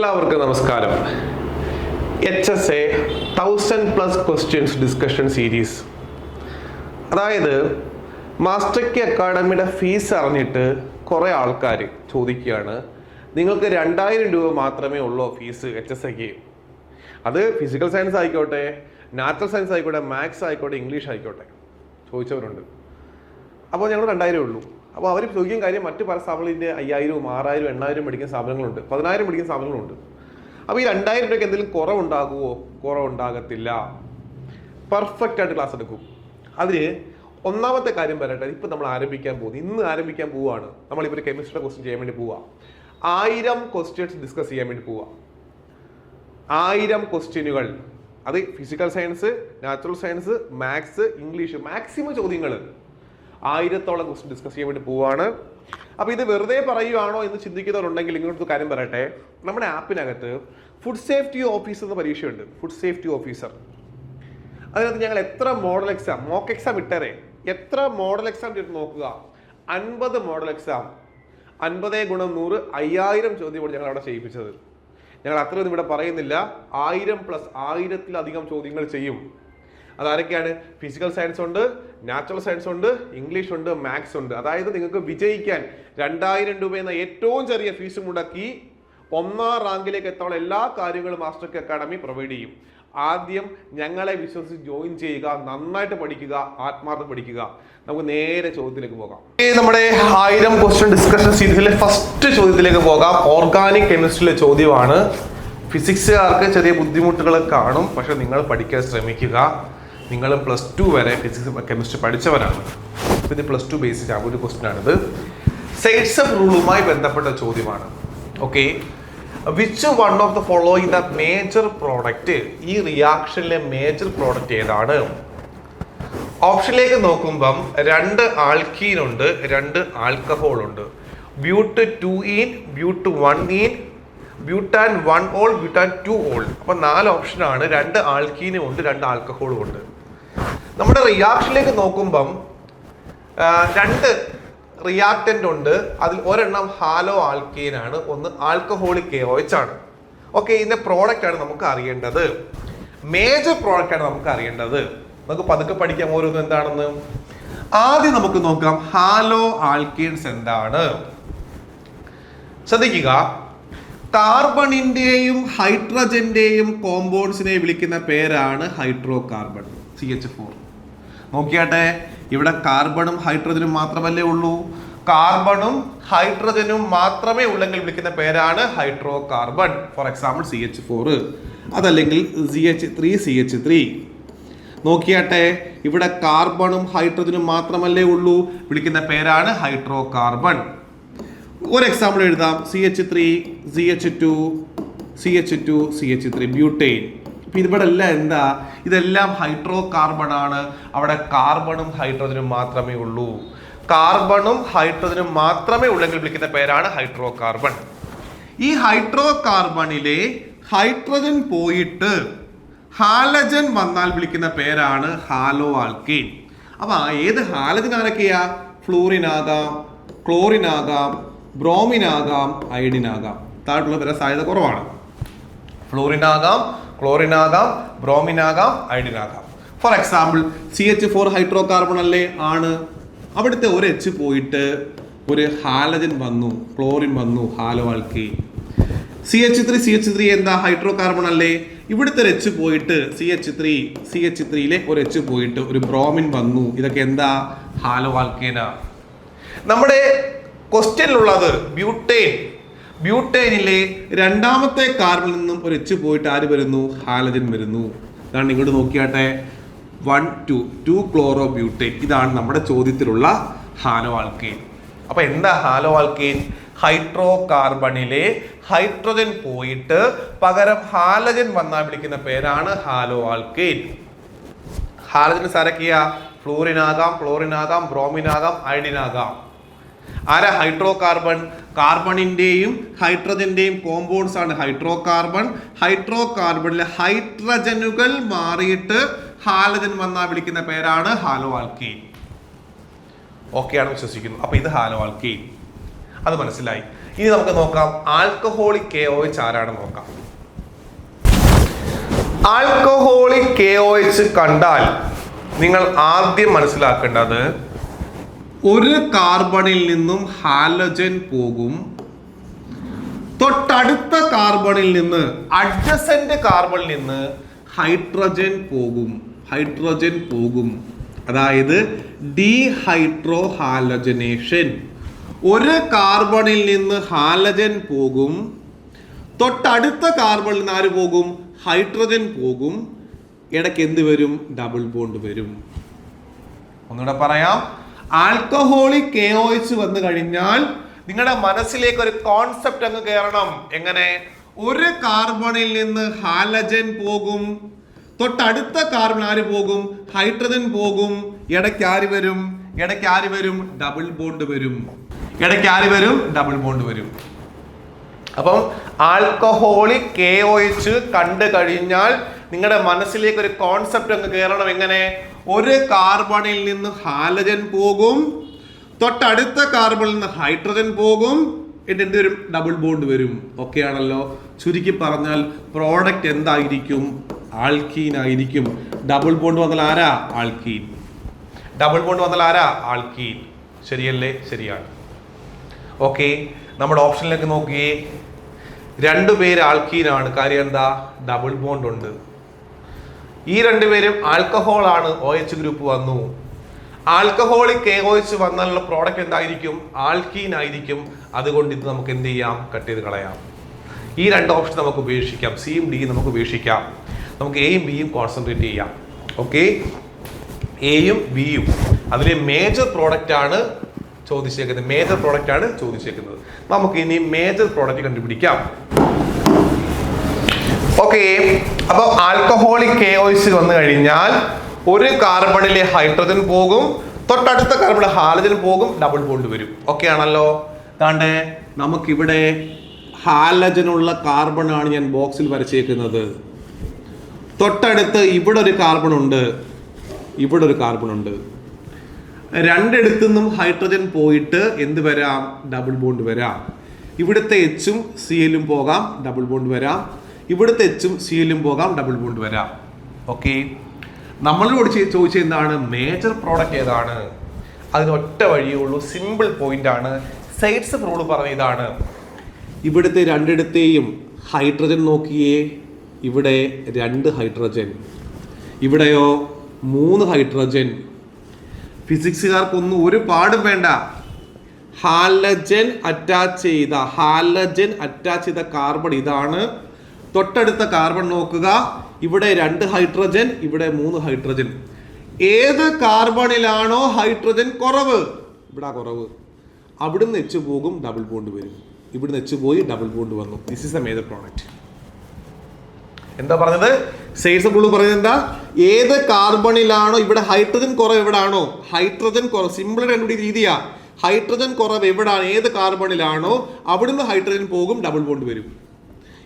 എല്ലാവർക്കും നമസ്കാരം. H S A thousand plus questions discussion series അതായത് മാസ്റ്റർ കി അക്കാഡമിയുടെ ഫീസ് അറിഞ്ഞിട്ട് കുറേ ആൾക്കാർ ചോദിക്കുകയാണ്. നിങ്ങൾക്ക് രണ്ടായിരം രൂപ മാത്രമേ ഉള്ളൂ ഫീസ് എച്ച് എസ് എക്ക് അത് ഫിസിക്കൽ സയൻസ് ആയിക്കോട്ടെ നാച്ചുറൽ സയൻസ് ആയിക്കോട്ടെ മാത്സ് ആയിക്കോട്ടെ ഇംഗ്ലീഷ് ആയിക്കോട്ടെ. ചോദിച്ചവരുണ്ട്. അപ്പോൾ ഞങ്ങൾ രണ്ടായിരം ഉള്ളൂ. അപ്പോൾ അവർ ചോദിക്കുന്ന കാര്യം മറ്റ് പല സ്ഥാപനങ്ങളിന്റെ അയ്യായിരവും ആറായിരം എണ്ണായിരം മേടിക്കുന്ന സ്ഥാപനങ്ങളുണ്ട്. പതിനായിരം മേടിക്കുന്ന സ്ഥാപനങ്ങളുണ്ട്. അപ്പോൾ ഈ രണ്ടായിരം രൂപയ്ക്ക് എന്തെങ്കിലും കുറവുണ്ടാകുമോ കുറവുണ്ടാകത്തില്ല. പെർഫെക്റ്റ് ആയിട്ട് ക്ലാസ് എടുക്കും. അതിന് ഒന്നാമത്തെ കാര്യം പറയട്ടെ ഇപ്പം നമ്മൾ ആരംഭിക്കാൻ പോകുന്നു. ഇന്ന് ആരംഭിക്കാൻ പോവുകയാണ്. നമ്മളിപ്പോൾ കെമിസ്ട്രിയുടെ ക്വസ്റ്റ്യൻ ചെയ്യാൻ വേണ്ടി പോവുക. ആയിരം ക്വസ്റ്റ്യൻസ് ഡിസ്കസ് ചെയ്യാൻ വേണ്ടി പോവുക. ആയിരം ക്വസ്റ്റ്യനുകൾ അത് physical science natural science maths English maximum ചോദ്യങ്ങൾ ആയിരത്തോളം ക്വസ്റ്റ്യൻ ഡിസ്കസ് ചെയ്യാൻ വേണ്ടി പോവാണ്. അപ്പോൾ ഇത് വെറുതെ പറയുവാണോ എന്ന് ചിന്തിക്കുന്നവരുണ്ടെങ്കിൽ ഇങ്ങോട്ട് കാര്യം പറയട്ടെ. നമ്മുടെ ആപ്പിനകത്ത് ഫുഡ് സേഫ്റ്റി ഓഫീസർ എന്ന പരീക്ഷയുണ്ട്. ഫുഡ് സേഫ്റ്റി ഓഫീസർ അതിനകത്ത് ഞങ്ങൾ എത്ര മോഡൽ എക്സാം മോക്ക് എക്സാം ഇട്ടേരെ എത്ര മോഡൽ എക്സാം ചെയ്ത് നോക്കുക? അൻപത് മോഡൽ എക്സാം അൻപതേ ഗുണം നൂറ് അയ്യായിരം ചോദ്യമാണ് ഞങ്ങൾ അവിടെ ചെയ്യിപ്പിച്ചത്. ഞങ്ങൾ അത്രയൊന്നും ഇവിടെ പറയുന്നില്ല. ആയിരം പ്ലസ് ആയിരത്തിലധികം ചോദ്യങ്ങൾ ചെയ്യും. അതാരൊക്കെയാണ്? ഫിസിക്കൽ സയൻസ് ഉണ്ട് നാച്ചുറൽ സയൻസ് ഉണ്ട് ഇംഗ്ലീഷ് ഉണ്ട് മാത്സ് ഉണ്ട്. അതായത് നിങ്ങൾക്ക് വിജയിക്കാൻ രണ്ടായിരം രൂപ എന്ന ഏറ്റവും ചെറിയ ഫീസ് മുടക്കി ഒന്നാം റാങ്കിലേക്ക് എത്താൻ എല്ലാ കാര്യങ്ങളും മാസ്റ്റർ അക്കാഡമി പ്രൊവൈഡ് ചെയ്യും. ആദ്യം ഞങ്ങളെ വിശ്വസിച്ച് ജോയിൻ ചെയ്യുക നന്നായിട്ട് പഠിക്കുക ആത്മാർത്ഥ പഠിക്കുക. നമുക്ക് നേരെ ചോദ്യത്തിലേക്ക് പോകാം. നമ്മുടെ ആയിരം ക്വസ്റ്റ്യൻ ഡിസ്കഷൻ സീരീസിലെ ഫസ്റ്റ് ചോദ്യത്തിലേക്ക് പോകാം. ഓർഗാനിക് കെമിസ്ട്രിയിലെ ചോദ്യമാണ്. ഫിസിക്സുകാർക്ക് ചെറിയ ബുദ്ധിമുട്ടുകൾ കാണും പക്ഷെ നിങ്ങൾ പഠിക്കാൻ ശ്രമിക്കുക. നിങ്ങൾ പ്ലസ് ടു വരെ ഫിസിക്സ് കെമിസ്ട്രി പഠിച്ചവരാണ്. ഇത് പ്ലസ് ടു ബേസിസ് ആ ഒരു ക്വസ്റ്റിനാണിത് ആണിത്. സെയ്റ്റ്സ് ഓഫ് റൂളുമായി ബന്ധപ്പെട്ട ചോദ്യമാണ്. Okay which one of the following the major product ഈ റിയാക്ഷനിലെ മേജർ പ്രോഡക്റ്റ് ഏതാണ്? ഓപ്ഷനിലേക്ക് നോക്കുമ്പം രണ്ട് ആൽക്കീൻ ഉണ്ട് രണ്ട് ആൽക്കഹോൾ ഉണ്ട്. But two ene but one ene butan one ol butan two ol അപ്പം നാല് ഓപ്ഷനാണ് രണ്ട് ആൽക്കീനും ഉണ്ട് രണ്ട് ആൽക്കഹോളും ഉണ്ട്. നമ്മുടെ റിയാക്ഷനിലേക്ക് നോക്കുമ്പം രണ്ട് റിയാക്റ്റന്റ് ഉണ്ട്. അതിൽ ഒരെണ്ണം ഹാലോ ആൽക്കീൻ ആണ് ഒന്ന് ആൽക്കഹോളിക് KOH ആണ്. ഓക്കെ പ്രോഡക്റ്റ് ആണ് നമുക്ക് അറിയേണ്ടത്. മേജർ പ്രോഡക്റ്റ് ആണ് നമുക്ക് അറിയേണ്ടത്. നമുക്ക് പതുക്കെ പഠിക്കാം ഓരോന്നും എന്താണെന്ന്. ആദ്യം നമുക്ക് നോക്കാം ഹാലോ ആൽക്കീൻസ് എന്താണ്. ശ്രദ്ധിക്കുക. കാർബണിന്റെയും ഹൈഡ്രജന്റെയും കോമ്പൗണ്ട്സിനെ വിളിക്കുന്ന പേരാണ് hydro carbon C H four നോക്കിയാട്ടെ ഇവിടെ കാർബണും ഹൈഡ്രജനും മാത്രമല്ലേ ഉള്ളൂ. കാർബണും ഹൈഡ്രജനും മാത്രമേ ഉള്ളെങ്കിൽ വിളിക്കുന്ന പേരാണ് hydrocarbon for example C H four അതല്ലെങ്കിൽ C H three C H three നോക്കിയാട്ടെ ഇവിടെ കാർബണും ഹൈഡ്രജനും മാത്രമല്ലേ ഉള്ളൂ. വിളിക്കുന്ന പേരാണ് ഹൈഡ്രോ കാർബൺ ഒരു എക്സാമ്പിൾ എഴുതാം. C H three C H two C H two C H three butane. ഇപ്പം ഇവിടെ എല്ലാം എന്താ? ഇതെല്ലാം ഹൈഡ്രോ കാർബൺ ആണ് അവിടെ കാർബണും ഹൈഡ്രജനും മാത്രമേ ഉള്ളൂ. കാർബണും ഹൈഡ്രജനും മാത്രമേ ഉള്ളെങ്കിൽ വിളിക്കുന്ന പേരാണ് ഹൈഡ്രോ കാർബൺ ഈ ഹൈഡ്രോ കാർബണിലെ ഹൈഡ്രജൻ പോയിട്ട് ഹാലജൻ വന്നാൽ വിളിക്കുന്ന പേരാണ് ഹാലോ ആൽക്കീൻ അപ്പൊ ഏത് ഹാലജൻ ആരൊക്കെയാ? ഫ്ലൂറിൻ ആകാം ക്ലോറിൻ ആകാം ബ്രോമിൻ ആകാം അയഡിൻ ആകാം താഴെയുള്ള വരാൻ സാധ്യത കുറവാണ്. ഫ്ലൂറിൻ ആകാം ക്ലോറിൻ ആകാം ബ്രോമിൻ ആകാം അയഡിൻ ആകാം for example C H four hydrocarbon അല്ലേ ആണ്. അവിടുത്തെ ഒരു എച്ച് പോയിട്ട് ഒരു ഹാലജൻ വന്നു ക്ലോറിൻ വന്നു halo C H three C H three എന്താ ഹൈഡ്രോ കാർബൺ അല്ലേ ഇവിടുത്തെ ഒരു എച്ച് പോയിട്ട് C H three C H ത്രീയിലെ ഒരു എച്ച് പോയിട്ട് ഒരു ബ്രോമിൻ വന്നു. ഇതൊക്കെ എന്താ? ഹാലോ നമ്മുടെ ക്വസ്റ്റ്യനിലുള്ളത് ബ്യൂട്ടേൻ ബ്യൂട്ടേനിലെ രണ്ടാമത്തെ കാർബണിൽ നിന്നും ഒരു എച്ച് പോയിട്ട് ആര് വരുന്നു? ഹാലജൻ വരുന്നു. ഇതാണ് ഇങ്ങോട്ട് നോക്കിയാട്ടെ. One two two chlorobutane ഇതാണ് നമ്മുടെ ചോദ്യത്തിലുള്ള ഹാലോ ആൽക്കെയിൻ അപ്പൊ എന്താ ഹാലോ ആൽക്കെയിൻ ഹൈഡ്രോ കാർബണിലെ ഹൈഡ്രജൻ പോയിട്ട് പകരം ഹാലജൻ വന്നാൽ വിളിക്കുന്ന പേരാണ് ഹാലോ ആൽക്കെയിൻ ഹാലജൻ സാരക്കിയ? ഫ്ലൂറിൻ ആകാം ക്ലോറിൻ ആകാം ബ്രോമിൻ ആകാം അയഡിൻ ആകാം ആരാ ഹൈഡ്രോ കാർബൺ കാർബണിന്റെയും ഹൈഡ്രജന്റെയും കോമ്പൗണ്ട്സ് ആണ് ഹൈഡ്രോ കാർബൺ ഹൈഡ്രോ കാർബണിലെ ഹൈഡ്രജനുകൾ മാറിയിട്ട് ഹാലജൻ വന്നാൽ വിളിക്കുന്ന പേരാണ് ഹാലോ ആൽക്കെയിൻ ഓക്കെയാണ് വിശ്വസിക്കുന്നു. അപ്പൊ ഇത് ഹാലോ ആൽക്കെയിൻ അത് മനസ്സിലായി. ഇനി നമുക്ക് നോക്കാം ആൽക്കഹോളിക് കെ ഒ എച്ച് ആരാണ് നോക്കാം. ആൽക്കഹോളിക് കെ ഒ എച്ച് കണ്ടാൽ നിങ്ങൾ ആദ്യം മനസ്സിലാക്കേണ്ടത് ഒരു കാർബണിൽ നിന്നും ഹാലജൻ പോകും. തൊട്ടടുത്ത കാർബണിൽ നിന്ന് അഡ്ജസന്റ് കാർബണിൽ നിന്ന് ഹൈഡ്രജൻ പോകും. ഹൈഡ്രജൻ പോകും. അതായത് ഡീഹൈഡ്രോ ഹാലജനേഷൻ ഒരു കാർബണിൽ നിന്ന് ഹാലജൻ പോകും. തൊട്ടടുത്ത കാർബണിൽ നിന്ന് ആര് പോകും? ഹൈഡ്രജൻ പോകും. ഇടയ്ക്ക് എന്ത് വരും? ഡബിൾ ബോണ്ട് വരും. ഒന്നുകൂടെ പറയാം. ആൽക്കഹോളിക് കെ വന്നു കഴിഞ്ഞാൽ നിങ്ങളുടെ മനസ്സിലേക്ക് ഒരു കോൺസെപ്റ്റ് അങ്ങ് കയറണം എങ്ങനെ? ഒരു കാർബണിൽ നിന്ന് ഹാലജൻ പോകും. തൊട്ടടുത്ത കാർബൺ ആര് പോകും? ഹൈഡ്രജൻ പോകും. ഇടയ്ക്ക് ആര് വരും? ഇടയ്ക്ക് ആര് വരും? ഡബിൾ ബോണ്ട് വരും. ഇടയ്ക്ക് ആര് വരും? ഡബിൾ ബോണ്ട് വരും. അപ്പം ആൽക്കഹോളിക് കെ ഒ കണ്ടു കഴിഞ്ഞാൽ നിങ്ങളുടെ മനസ്സിലേക്ക് ഒരു കോൺസെപ്റ്റ് അങ്ങ് കയറണം എങ്ങനെ? ഒരു കാർബണിൽ നിന്ന് ഹാലജൻ പോകും. തൊട്ടടുത്ത കാർബണിൽ നിന്ന് ഹൈഡ്രജൻ പോകും. എന്നിട്ട് എന്ത് വരും ഡബിൾ ബോണ്ട് വരും. ഓക്കെ ആണല്ലോ ചുരുക്കി പറഞ്ഞാൽ പ്രോഡക്റ്റ് എന്തായിരിക്കും? ആൽക്കീൻ ആയിരിക്കും. ഡബിൾ ബോണ്ട് വന്നാൽ ആരാ? ആൽക്കീൻ ഡബിൾ ബോണ്ട് വന്നാൽ ആരാ? ആൽക്കീൻ ശരിയല്ലേ? ശരിയാണ്. ഓക്കെ നമ്മുടെ ഓപ്ഷനിലേക്ക് നോക്കിയേ. രണ്ടു പേര് ആൽക്കീനാണ് കാര്യം എന്താ? ഡബിൾ ബോണ്ട് ഉണ്ട്. ഈ രണ്ടുപേരും ആൽക്കഹോളാണ് ഒ എച്ച് ഗ്രൂപ്പ് വന്നു. ആൽക്കഹോളിക് കെ ഒ എച്ച് വന്നാലുള്ള പ്രോഡക്റ്റ് എന്തായിരിക്കും? ആൽക്കീൻ ആയിരിക്കും. അതുകൊണ്ട് ഇത് നമുക്ക് എന്ത് ചെയ്യാം? കട്ട് ചെയ്ത് കളയാം. ഈ രണ്ട് ഓപ്ഷൻ നമുക്ക് ഉപേക്ഷിക്കാം. സിയും ഡിയും നമുക്ക് ഉപേക്ഷിക്കാം. നമുക്ക് എയും ബിയും കോൺസെൻട്രേറ്റ് ചെയ്യാം. ഓക്കെ എയും ബിയും അതിലെ മേജർ പ്രോഡക്റ്റ് ആണ് ചോദിച്ചേക്കുന്നത്. മേജർ പ്രോഡക്റ്റ് ആണ് ചോദിച്ചേക്കുന്നത്. നമുക്ക് ഇനി മേജർ പ്രോഡക്റ്റ് കണ്ടുപിടിക്കാം. ഓക്കെ അപ്പൊ ആൽക്കഹോളിക് കെ ഓയിസ് വന്നു കഴിഞ്ഞാൽ ഒരു കാർബണിലെ ഹൈഡ്രജൻ പോകും തൊട്ടടുത്ത കാർബണിലെ ഹാലജൻ പോകും ഡബിൾ ബോണ്ട് വരും. ഓക്കെ ആണല്ലോ? താണ്ടേ നമുക്കിവിടെ ഹാലജനുള്ള കാർബൺ ആണ് ഞാൻ ബോക്സിൽ വരച്ചേക്കുന്നത്. തൊട്ടടുത്ത് ഇവിടെ ഒരു കാർബൺ ഉണ്ട്. ഇവിടെ ഒരു കാർബൺ ഉണ്ട്. രണ്ടിടത്തു നിന്നും ഹൈഡ്രജൻ പോയിട്ട് എന്ത് വരാം? ഡബിൾ ബോണ്ട് വരാം. ഇവിടുത്തെ എച്ചും സി എല്ലും പോകാം ഡബിൾ ബോണ്ട് വരാം. ഇവിടുത്തെ എച്ചും സിയിലും പോകാം ഡബിൾ ബോണ്ട് വരാം. ഓക്കെ നമ്മളോട് ചെ- ചോദിച്ചത് എന്താണ്? മേജർ പ്രോഡക്റ്റ് ഏതാണ്? അതിന് ഒറ്റ വഴിയേ ഉള്ളൂ സിമ്പിൾ പോയിന്റ് ആണ്. സൈഡ്സ് റൂൾ പറഞ്ഞ ഇതാണ്. ഇവിടുത്തെ രണ്ടിടത്തെയും ഹൈഡ്രജൻ നോക്കിയേ. ഇവിടെ രണ്ട് ഹൈഡ്രജൻ ഇവിടെയോ മൂന്ന് ഹൈഡ്രജൻ ഫിസിക്സുകാർക്കൊന്നും ഒരു പാടും വേണ്ട. ഹാലജൻ അറ്റാച്ച് ചെയ്ത ഹാലജൻ അറ്റാച്ച് ചെയ്ത കാർബൺ ഇതാണ് തൊട്ടടുത്ത കാർബൺ നോക്കുക. ഇവിടെ രണ്ട് ഹൈഡ്രജൻ ഇവിടെ മൂന്ന് ഹൈഡ്രജൻ ഏത് കാർബണിലാണോ ഹൈഡ്രജൻ കുറവ്? ഇവിടെ കുറവ്. അവിടുന്ന് എച്ച് പോകും ഡബിൾ ബോണ്ട് വരും. ഇവിടുന്ന് എച്ച് പോയി ഡബിൾ ബോണ്ട് വന്നു. This is a major product എന്താ പറഞ്ഞത്? സെയിൽസ് ബ്ലൂ പറഞ്ഞത് എന്താ? ഏത് കാർബണിലാണോ ഇവിടെ ഹൈഡ്രജൻ കുറവ് എവിടാണോ? ഹൈഡ്രജൻ കുറവ്. സിമ്പിൾ കണ്ടുപിടിക്കുന്ന രീതിയാ. ഹൈഡ്രജൻ കുറവ് എവിടാണ്? ഏത് കാർബണിലാണോ അവിടുന്ന് ഹൈഡ്രജൻ പോകും ഡബിൾ ബോണ്ട് വരും.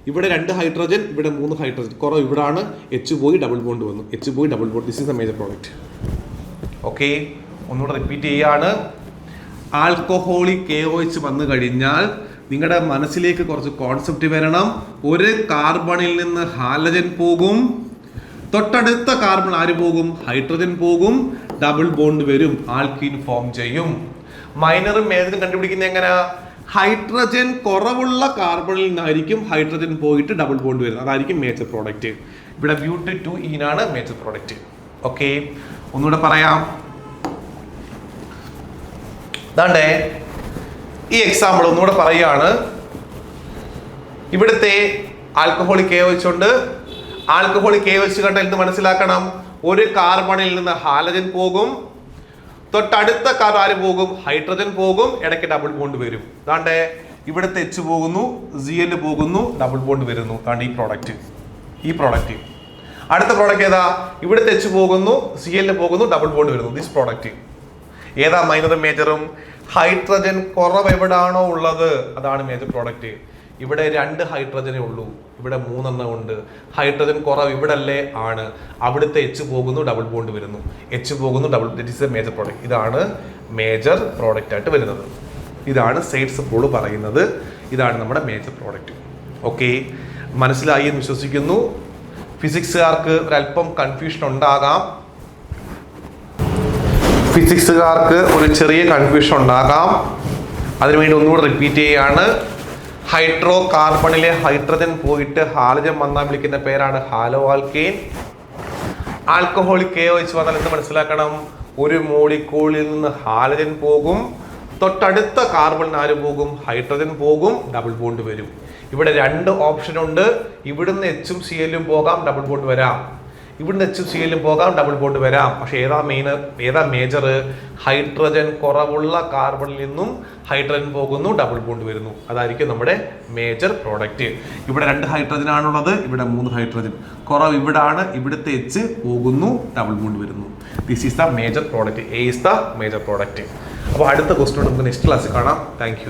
ഇവിടെ രണ്ട് ഹൈഡ്രജൻ ഇവിടെ മൂന്ന് ഹൈഡ്രജൻ. കുറവ് ഇവിടാണ്. എച്ച് പോയി ഡബിൾ ബോണ്ട് വന്നു. എച്ച് പോയി double bond this is a major product okay ഒന്നുകൂടെ റിപ്പീറ്റ് ചെയ്യാണ്. ആൽക്കഹോളിക് കെ ഒ എച്ച് വന്നു കഴിഞ്ഞാൽ നിങ്ങളുടെ മനസ്സിലേക്ക് കുറച്ച് കോൺസെപ്റ്റ് വരണം. ഒരു കാർബണിൽ നിന്ന് ഹാലജൻ പോകും. തൊട്ടടുത്ത കാർബൺ ആര് പോകും? ഹൈഡ്രജൻ പോകും. ഡബിൾ ബോണ്ട് വരും. ആൽക്കീൻ ഫോം ചെയ്യും. മൈനറും മേജറും കണ്ടുപിടിക്കുന്നത് എങ്ങനെയാ? ഹൈഡ്രജൻ കുറവുള്ള കാർബണിൽ നിന്നായിരിക്കും ഹൈഡ്രജൻ പോയിട്ട് ഡബിൾ ബോണ്ട് വരുന്നത്. അതായിരിക്കും മേജർ പ്രോഡക്റ്റ് ഇവിടെ ബ്യൂട്ടി ടു ഈനാണ് മേജർ പ്രോഡക്റ്റ് ഓക്കെ ഒന്നുകൂടെ പറയാം. ദാണ്ടേ ഈ എക്സാമ്പിൾ ഒന്നുകൂടെ പറയുകയാണ്. ഇവിടുത്തെ ആൽക്കഹോളിക് കെ വെച്ചുകൊണ്ട് ആൽക്കഹോളിക് കെ വെച്ച് കണ്ടാൽ എന്ത് മനസ്സിലാക്കണം? ഒരു കാർബണിൽ നിന്ന് ഹാലജൻ പോകും. തൊട്ടടുത്ത കാർ ആര് പോകും? ഹൈഡ്രജൻ പോകും. ഇടയ്ക്ക് ഡബിൾ ബോണ്ട് വരും. ദാണ്ടേ ഇവിടുത്തെ എച്ച് പോകുന്നു സി എൽ പോകുന്നു ഡബിൾ ബോണ്ട് വരുന്നു. ദാണ്ട് ഈ പ്രോഡക്റ്റ് ഈ പ്രോഡക്റ്റ് അടുത്ത പ്രോഡക്റ്റ് ഏതാ? ഇവിടുത്തെ എച്ച് പോകുന്നു സി എൽ പോകുന്നു ഡബിൾ ബോണ്ട് വരുന്നു. ദിസ് പ്രോഡക്റ്റ് ഏതാ മൈനറും മേജറും ഹൈഡ്രജൻ കുറവ് എവിടാണോ ഉള്ളത്. അതാണ് മേജർ പ്രോഡക്റ്റ് ഇവിടെ രണ്ട് ഹൈഡ്രജനേ ഉള്ളൂ ഇവിടെ മൂന്നെണ്ണം ഉണ്ട്. ഹൈഡ്രജൻ കുറവ് ഇവിടെ അല്ലേ ആണ്. അവിടുത്തെ എച്ച് പോകുന്നു ഡബിൾ ബോണ്ട് വരുന്നു. എച്ച് പോകുന്നു double this is a major product ഇതാണ് മേജർ പ്രോഡക്റ്റ് ആയിട്ട് വരുന്നത്. ഇതാണ് സൈഡ്സ് പോൾ പറയുന്നത്. ഇതാണ് നമ്മുടെ മേജർ പ്രോഡക്റ്റ് ഓക്കെ മനസ്സിലായി എന്ന് വിശ്വസിക്കുന്നു. ഫിസിക്സുകാർക്ക് ഒരല്പം കൺഫ്യൂഷൻ ഉണ്ടാകാം. ഫിസിക്സുകാർക്ക് ഒരു ചെറിയ കൺഫ്യൂഷൻ ഉണ്ടാകാം. അതിനുവേണ്ടി ഒന്നുകൂടെ റിപ്പീറ്റ് ചെയ്യുകയാണ്. ഹൈഡ്രോ കാർബണിലെ ഹൈഡ്രജൻ പോയിട്ട് ഹാലജൻ വന്നാൽ വിളിക്കുന്ന പേരാണ് ഹാലോ ആൽക്കെയിൻ ആൽക്കഹോളിക് കെ വെച്ച് വന്നാൽ എന്ത് മനസ്സിലാക്കണം? ഒരു മോളിക്കൂളിൽ നിന്ന് ഹാലജൻ പോകും തൊട്ടടുത്ത കാർബണിന് ആര് പോകും ഹൈഡ്രജൻ പോകും ഡബിൾ ബോണ്ട് വരും. ഇവിടെ രണ്ട് ഓപ്ഷൻ ഉണ്ട്. ഇവിടുന്ന് എച്ചും സി എല്ലും പോകാം ഡബിൾ ബോണ്ട് വരാം. ഇവിടുന്ന് എച്ച് സി എല്ലും പോകാം ഡബിൾ ബോണ്ട് വരാം. പക്ഷേ ഏതാ മെയിൻ ഏതാ മേജർ ഹൈഡ്രജൻ കുറവുള്ള കാർബണിൽ നിന്നും ഹൈഡ്രജൻ പോകുന്നു ഡബിൾ ബോണ്ട് വരുന്നു. അതായിരിക്കും നമ്മുടെ മേജർ പ്രോഡക്റ്റ് ഇവിടെ രണ്ട് ഹൈഡ്രജൻ ആണുള്ളത് ഇവിടെ മൂന്ന് ഹൈഡ്രജൻ കുറവ് ഇവിടെ ആണ് ഇവിടുത്തെ എച്ച് പോകുന്നു ഡബിൾ ബോണ്ട് വരുന്നു. This is the major product A is the major product അപ്പോൾ അടുത്ത ക്വസ്റ്റ്യൻ നമുക്ക് നെക്സ്റ്റ് ക്ലാസ് കാണാം. താങ്ക്